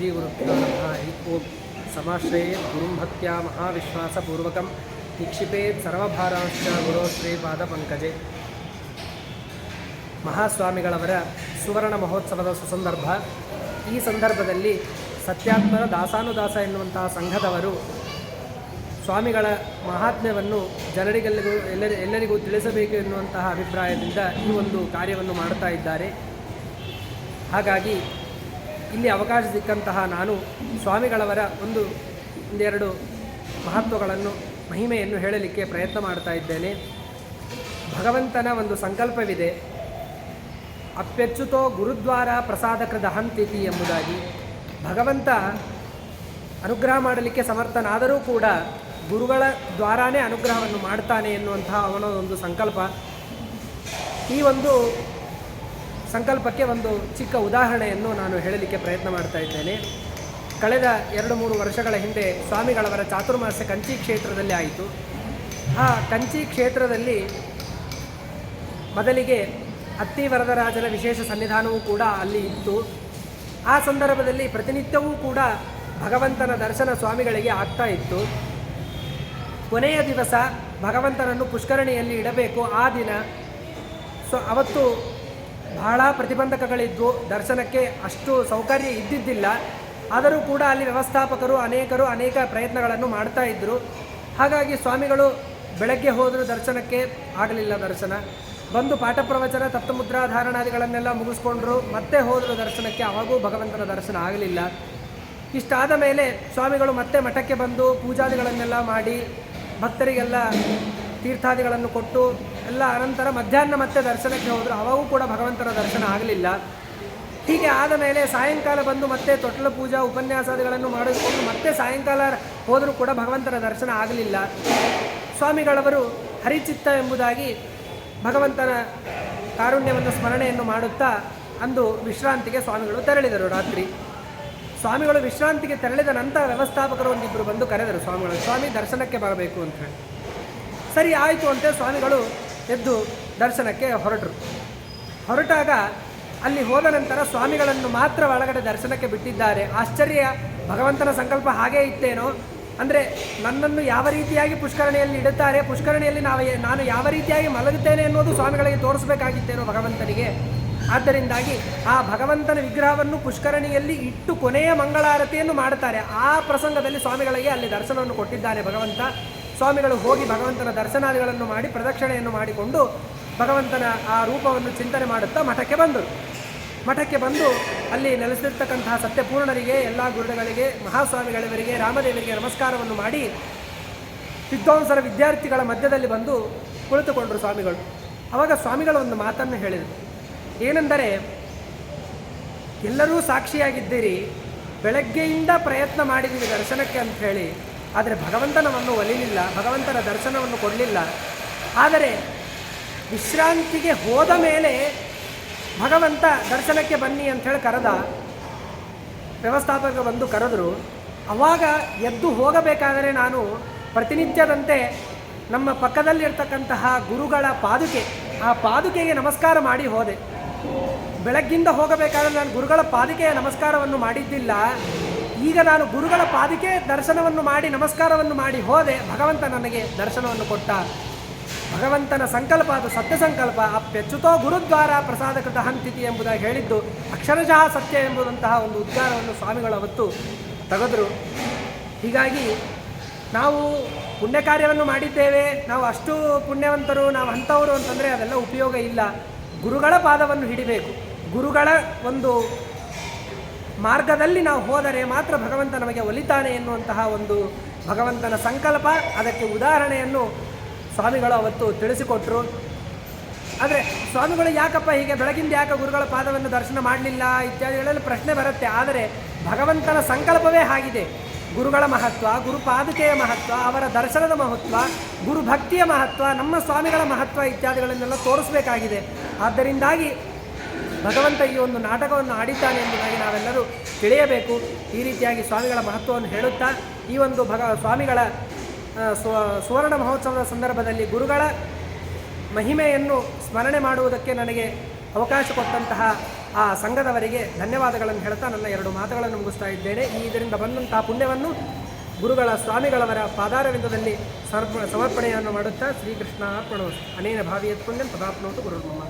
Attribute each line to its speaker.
Speaker 1: ನಮಃ ಹರಿ ಓಂ ಸಮಾಶ್ರಯೇ ಗುರುಂ ಭಕ್ತ್ಯಾ ಮಹಾವಿಶ್ವಾಸಪೂರ್ವಕಂ ನಿಕ್ಷಿಪೇತ್ ಸರ್ವಭಾರಾಂಶ ಗುರು ಶ್ರೀ ಪಾದ ಪಂಕಜೆ ಮಹಾಸ್ವಾಮಿಗಳವರ ಸುವರ್ಣ ಮಹೋತ್ಸವದ ಸುಸಂದರ್ಭ. ಈ ಸಂದರ್ಭದಲ್ಲಿ ಸತ್ಯಾತ್ಮರ ದಾಸಾನುದಾಸ ಎನ್ನುವಂತಹ ಸಂಘದವರು ಸ್ವಾಮಿಗಳ ಮಹಾತ್ಮ್ಯವನ್ನು ಜನರಿಗೆಲ್ಲರಿಗೂ ಎಲ್ಲರಿ, ಎಲ್ಲರಿಗೂ ತಿಳಿಸಬೇಕು ಎನ್ನುವಂತಹ ಅಭಿಪ್ರಾಯದಿಂದ ಈ ಒಂದು ಕಾರ್ಯವನ್ನು ಮಾಡ್ತಾ ಇದ್ದಾರೆ. ಹಾಗಾಗಿ ಇಲ್ಲಿ ಅವಕಾಶ ಸಿಕ್ಕಂತಹ ನಾನು ಸ್ವಾಮಿಗಳವರ ಒಂದು ಒಂದೆರಡು ಮಹತ್ವಗಳನ್ನು, ಮಹಿಮೆಯನ್ನು ಹೇಳಲಿಕ್ಕೆ ಪ್ರಯತ್ನ ಮಾಡ್ತಾ ಇದ್ದೇನೆ. ಭಗವಂತನ ಒಂದು ಸಂಕಲ್ಪವಿದೆ. ಅಪ್ಯಚ್ಯುತೋ ಗುರುದ್ವಾರ ಪ್ರಸಾದಕೃತ ಹಂತಿತಿ ಎಂಬುದಾಗಿ. ಭಗವಂತ ಅನುಗ್ರಹ ಮಾಡಲಿಕ್ಕೆ ಸಮರ್ಥನಾದರೂ ಕೂಡ ಗುರುಗಳ ದ್ವಾರಾನೇ ಅನುಗ್ರಹವನ್ನು ಮಾಡ್ತಾನೆ ಎನ್ನುವಂತಹ ಅವನ ಒಂದು ಸಂಕಲ್ಪ. ಈ ಒಂದು ಸಂಕಲ್ಪಕ್ಕೆ ಒಂದು ಚಿಕ್ಕ ಉದಾಹರಣೆಯನ್ನು ನಾನು ಹೇಳಲಿಕ್ಕೆ ಪ್ರಯತ್ನ ಮಾಡ್ತಾ ಇದ್ದೇನೆ. ಕಳೆದ ಎರಡು ಮೂರು ವರ್ಷಗಳ ಹಿಂದೆ ಸ್ವಾಮಿಗಳವರ ಚಾತುರ್ಮಾಸ್ಯ ಕಂಚಿ ಕ್ಷೇತ್ರದಲ್ಲಿ ಆಯಿತು. ಆ ಕಂಚಿ ಕ್ಷೇತ್ರದಲ್ಲಿ ಮೊದಲಿಗೆ ಅತ್ತಿ ವರದರಾಜನ ವಿಶೇಷ ಸನ್ನಿಧಾನವೂ ಕೂಡ ಅಲ್ಲಿ ಇತ್ತು. ಆ ಸಂದರ್ಭದಲ್ಲಿ ಪ್ರತಿನಿತ್ಯವೂ ಕೂಡ ಭಗವಂತನ ದರ್ಶನ ಸ್ವಾಮಿಗಳಿಗೆ ಆಗ್ತಾ ಇತ್ತು. ಕೊನೆಯ ದಿವಸ ಭಗವಂತನನ್ನು ಪುಷ್ಕರಣಿಯಲ್ಲಿ ಇಡಬೇಕು. ಆ ದಿನ ಸೊ ಅವತ್ತು ಬಹಳ ಪ್ರತಿಬಂಧಕಗಳಿದ್ದು ದರ್ಶನಕ್ಕೆ ಅಷ್ಟು ಸೌಕರ್ಯ ಇದ್ದಿದ್ದಿಲ್ಲ. ಆದರೂ ಕೂಡ ಅಲ್ಲಿ ವ್ಯವಸ್ಥಾಪಕರು, ಅನೇಕರು ಅನೇಕ ಪ್ರಯತ್ನಗಳನ್ನು ಮಾಡ್ತಾ ಇದ್ದರು ಹಾಗಾಗಿ ಸ್ವಾಮಿಗಳು ಬೆಳಗ್ಗೆ ಹೋದರೂ ದರ್ಶನಕ್ಕೆ ಆಗಲಿಲ್ಲ ದರ್ಶನ. ಬಂದು ಪಾಠ ಪ್ರವಚನ, ತಪ್ತಮುದ್ರಾ ಧಾರಣಾದಿಗಳನ್ನೆಲ್ಲ ಮುಗಿಸ್ಕೊಂಡ್ರು. ಮತ್ತೆ ಹೋದರು ದರ್ಶನಕ್ಕೆ ಅವಾಗೂ ಭಗವಂತನ ದರ್ಶನ ಆಗಲಿಲ್ಲ. ಇಷ್ಟಾದ ಮೇಲೆ ಸ್ವಾಮಿಗಳು ಮತ್ತೆ ಮಠಕ್ಕೆ ಬಂದು ಪೂಜಾದಿಗಳನ್ನೆಲ್ಲ ಮಾಡಿ ಭಕ್ತರಿಗೆಲ್ಲ ತೀರ್ಥಾದಿಗಳನ್ನು ಕೊಟ್ಟು ಎಲ್ಲ ಅನಂತರ ಮಧ್ಯಾಹ್ನ ಮತ್ತೆ ದರ್ಶನಕ್ಕೆ ಹೋದರು. ಅವಾಗೂ ಕೂಡ ಭಗವಂತನ ದರ್ಶನ ಆಗಲಿಲ್ಲ. ಹೀಗೆ ಆದ ಮೇಲೆ ಸಾಯಂಕಾಲ ಬಂದು ಮತ್ತೆ ತೊಟ್ಟಲ ಪೂಜಾ ಉಪನ್ಯಾಸಾದಿಗಳನ್ನು ಮಾಡಿಕೊಂಡು ಮತ್ತೆ ಸಾಯಂಕಾಲ ಹೋದರೂ ಕೂಡ ಭಗವಂತನ ದರ್ಶನ ಆಗಲಿಲ್ಲ. ಸ್ವಾಮಿಗಳವರು ಹರಿಚಿತ್ತ ಎಂಬುದಾಗಿ ಭಗವಂತನ ಕಾರುಣ್ಯವನ್ನು ಸ್ಮರಣೆಯನ್ನು ಮಾಡುತ್ತಾ ಅಂದು ವಿಶ್ರಾಂತಿಗೆ ಸ್ವಾಮಿಗಳು ತೆರಳಿದರು ರಾತ್ರಿ. ಸ್ವಾಮಿಗಳು ವಿಶ್ರಾಂತಿಗೆ ತೆರಳಿದ ನಂತರ ವ್ಯವಸ್ಥಾಪಕರು ಒಂದಿಬ್ಬರು ಬಂದು ಕರೆದರು, ಸ್ವಾಮಿಗಳು, ಸ್ವಾಮಿ ದರ್ಶನಕ್ಕೆ ಬರಬೇಕು ಅಂತ ಹೇಳಿ. ಸರಿ, ಆಯಿತು ಅಂತ ಸ್ವಾಮಿಗಳು. ಎದ್ದು ದರ್ಶನಕ್ಕೆ ಹೊರಟರು. ಹೊರಟಾಗ ಅಲ್ಲಿ ಹೋದ ನಂತರ ಸ್ವಾಮಿಗಳನ್ನು ಮಾತ್ರ ಒಳಗಡೆ ದರ್ಶನಕ್ಕೆ ಬಿಟ್ಟಿದ್ದಾರೆ. ಆಶ್ಚರ್ಯ, ಭಗವಂತನ ಸಂಕಲ್ಪ ಹಾಗೇ ಇತ್ತೇನೋ? ಅಂದರೆ ನನ್ನನ್ನು ಯಾವ ರೀತಿಯಾಗಿ ಪುಷ್ಕರಣಿಯಲ್ಲಿ ಇಡುತ್ತಾರೆ? ಪುಷ್ಕರಣಿಯಲ್ಲಿ ನಾವು, ನಾನು ಯಾವ ರೀತಿಯಾಗಿ ಮಲಗುತ್ತೇನೆ ಅನ್ನೋದು ಸ್ವಾಮಿಗಳಿಗೆ ತೋರಿಸಬೇಕಾಗಿತ್ತೇನೋ ಭಗವಂತನಿಗೆ? ಆದ್ದರಿಂದಾಗಿ ಆ ಭಗವಂತನ ವಿಗ್ರಹವನ್ನು ಪುಷ್ಕರಣಿಯಲ್ಲಿ ಇಟ್ಟು ಕೊನೆಯ ಮಂಗಳಾರತಿಯನ್ನು ಮಾಡುತ್ತಾರೆ. ಆ ಪ್ರಸಂಗದಲ್ಲಿ ಸ್ವಾಮಿಗಳಿಗೆ ಅಲ್ಲಿ ದರ್ಶನವನ್ನು ಕೊಟ್ಟಿದ್ದಾನೆ ಭಗವಂತ. ಸ್ವಾಮಿಗಳು ಹೋಗಿ ಭಗವಂತನ ದರ್ಶನಾದಿಗಳನ್ನು ಮಾಡಿ ಪ್ರದಕ್ಷಿಣೆಯನ್ನು ಮಾಡಿಕೊಂಡು ಭಗವಂತನ ಆ ರೂಪವನ್ನು ಚಿಂತನೆ ಮಾಡುತ್ತಾ ಮಠಕ್ಕೆ ಬಂದರು. ಮಠಕ್ಕೆ ಬಂದು ಅಲ್ಲಿ ನೆಲೆಸಿರ್ತಕ್ಕಂತಹ ಸತ್ಯಪೂರ್ಣರಿಗೆ, ಎಲ್ಲ ಗುರುಗಳಿಗೆ, ಮಹಾಸ್ವಾಮಿಗಳವರಿಗೆ, ರಾಮದೇವರಿಗೆ ನಮಸ್ಕಾರವನ್ನು ಮಾಡಿ ವಿದ್ವಾಂಸರ ವಿದ್ಯಾರ್ಥಿಗಳ ಮಧ್ಯದಲ್ಲಿ ಬಂದು ಕುಳಿತುಕೊಂಡರು ಸ್ವಾಮಿಗಳು. ಆವಾಗ ಸ್ವಾಮಿಗಳು ಒಂದು ಮಾತನ್ನು ಹೇಳಿದರು. ಏನೆಂದರೆ, ಎಲ್ಲರೂ ಸಾಕ್ಷಿಯಾಗಿದ್ದೀರಿ, ಬೆಳಗ್ಗೆಯಿಂದ ಪ್ರಯತ್ನ ಮಾಡಿದ್ದೀವಿ ದರ್ಶನಕ್ಕೆ ಅಂತ ಹೇಳಿ ಆದರೆ ಭಗವಂತನವನ್ನು ಒಲಿಲಿಲ್ಲ, ಭಗವಂತನ ದರ್ಶನವನ್ನು ಕೊಡಲಿಲ್ಲ. ಆದರೆ ವಿಶ್ರಾಂತಿಗೆ ಹೋದ ಮೇಲೆ ಭಗವಂತ ದರ್ಶನಕ್ಕೆ ಬನ್ನಿ ಅಂಥೇಳಿ ಕರೆದ. ವ್ಯವಸ್ಥಾಪಕ ಬಂದು ಕರೆದರು, ಅವಾಗ ಎದ್ದು ಹೋಗಬೇಕಾದರೆ ನಾನು ಪ್ರತಿನಿತ್ಯದಂತೆ ನಮ್ಮ ಪಕ್ಕದಲ್ಲಿರ್ತಕ್ಕಂತಹ ಗುರುಗಳ ಪಾದುಕೆ, ಆ ಪಾದುಕೆಗೆ ನಮಸ್ಕಾರ ಮಾಡಿ ಹೋದೆ. ಬೆಳಗ್ಗಿಂದ ಹೋಗಬೇಕಾದ್ರೆ ನಾನು ಗುರುಗಳ ಪಾದುಕೆಯ ನಮಸ್ಕಾರವನ್ನು ಮಾಡಿದ್ದಿಲ್ಲ. ಈಗ ನಾನು ಗುರುಗಳ ಪಾದಿಕೆ ದರ್ಶನವನ್ನು ಮಾಡಿ, ನಮಸ್ಕಾರವನ್ನು ಮಾಡಿ ಹೋದೆ. ಭಗವಂತ ನನಗೆ ದರ್ಶನವನ್ನು ಕೊಟ್ಟ. ಭಗವಂತನ ಸಂಕಲ್ಪ ಅದು ಸತ್ಯ ಸಂಕಲ್ಪ. ಅಪ್ಯಚ್ಯುತೋ ಗುರುದ್ವಾರ ಪ್ರಸಾದಕೃತ ಹಂತಿತಿ ಎಂಬುದಾಗಿ ಹೇಳಿದ್ದು, ಅಕ್ಷರಶಃ ಸತ್ಯ ಎಂಬುದಂತಹ ಒಂದು ಉದ್ಗಾರವನ್ನು ಸ್ವಾಮಿಗಳು ಅವತ್ತು ತೆಗೆದರು. ಹೀಗಾಗಿ ನಾವು ಪುಣ್ಯ ಕಾರ್ಯವನ್ನು ಮಾಡಿದ್ದೇವೆ. ನಾವು ಅಷ್ಟು ಪುಣ್ಯವಂತರು, ನಾವು ಅಂಥವರು ಅಂತಂದರೆ ಅದೆಲ್ಲ ಉಪಯೋಗ ಇಲ್ಲ. ಗುರುಗಳ ಪಾದವನ್ನು ಹಿಡಿಬೇಕು. ಗುರುಗಳ ಒಂದು ಮಾರ್ಗದಲ್ಲಿ ನಾವು ಹೋದರೆ ಮಾತ್ರ ಭಗವಂತ ನಮಗೆ ಒಲಿತಾನೆ ಎನ್ನುವಂತಹ ಒಂದು ಭಗವಂತನ ಸಂಕಲ್ಪ. ಅದಕ್ಕೆ ಉದಾಹರಣೆಯನ್ನು ಸ್ವಾಮಿಗಳು ಅವತ್ತು ತಿಳಿಸಿಕೊಟ್ರು. ಆದರೆ ಸ್ವಾಮಿಗಳು ಯಾಕಪ್ಪ ಹೀಗೆ ಬೆಳಗಿಂದ ಯಾಕೆ ಗುರುಗಳ ಪಾದವನ್ನು ದರ್ಶನ ಮಾಡಲಿಲ್ಲ ಇತ್ಯಾದಿಗಳಲ್ಲಿ ಪ್ರಶ್ನೆ ಬರುತ್ತೆ. ಆದರೆ ಭಗವಂತನ ಸಂಕಲ್ಪವೇ ಆಗಿದೆ. ಗುರುಗಳ ಮಹತ್ವ ಗುರು ಪಾದುಕೆಯ ಮಹತ್ವ, ಅವರ ದರ್ಶನದ ಮಹತ್ವ, ಗುರುಭಕ್ತಿಯ ಮಹತ್ವ, ನಮ್ಮ ಸ್ವಾಮಿಗಳ ಮಹತ್ವ ಇತ್ಯಾದಿಗಳನ್ನೆಲ್ಲ ತೋರಿಸಬೇಕಾಗಿದೆ. ಆದ್ದರಿಂದಾಗಿ ಭಗವಂತ ಈ ಒಂದು ನಾಟಕವನ್ನು ಆಡಿದ್ದಾನೆ ಎಂಬುದಾಗಿ ನಾವೆಲ್ಲರೂ ತಿಳಿಯಬೇಕು. ಈ ರೀತಿಯಾಗಿ ಸ್ವಾಮಿಗಳ ಮಹತ್ವವನ್ನು ಹೇಳುತ್ತಾ, ಈ ಒಂದು ಭಗ, ಸ್ವಾಮಿಗಳ ಸ್ವ, ಸುವರ್ಣ ಮಹೋತ್ಸವದ ಸಂದರ್ಭದಲ್ಲಿ ಗುರುಗಳ ಮಹಿಮೆಯನ್ನು ಸ್ಮರಣೆ ಮಾಡುವುದಕ್ಕೆ ನನಗೆ ಅವಕಾಶ ಕೊಟ್ಟಂತಹ ಆ ಸಂಘದವರಿಗೆ ಧನ್ಯವಾದಗಳನ್ನು ಹೇಳ್ತಾ ನನ್ನ ಎರಡು ಮಾತುಗಳನ್ನು ಮುಗಿಸ್ತಾ ಇದ್ದೇನೆ. ಈ ಇದರಿಂದ ಬಂದಂತಹ ಪುಣ್ಯವನ್ನು ಗುರುಗಳ ಸ್ವಾಮಿಗಳವರ ಪಾದಾರವಿಂದದಲ್ಲಿ ಸಮರ್ಪ ಸಮರ್ಪಣೆಯನ್ನು ಮಾಡುತ್ತಾ ಶ್ರೀಕೃಷ್ಣ ಅರ್ಪಣೋಸ್ ಅನೇನ ಭಾವಿಯತ್ ಪುಣ್ಯಂ ಪದಾಪ್ನೋತು ಗುರುರ್ಮಮ.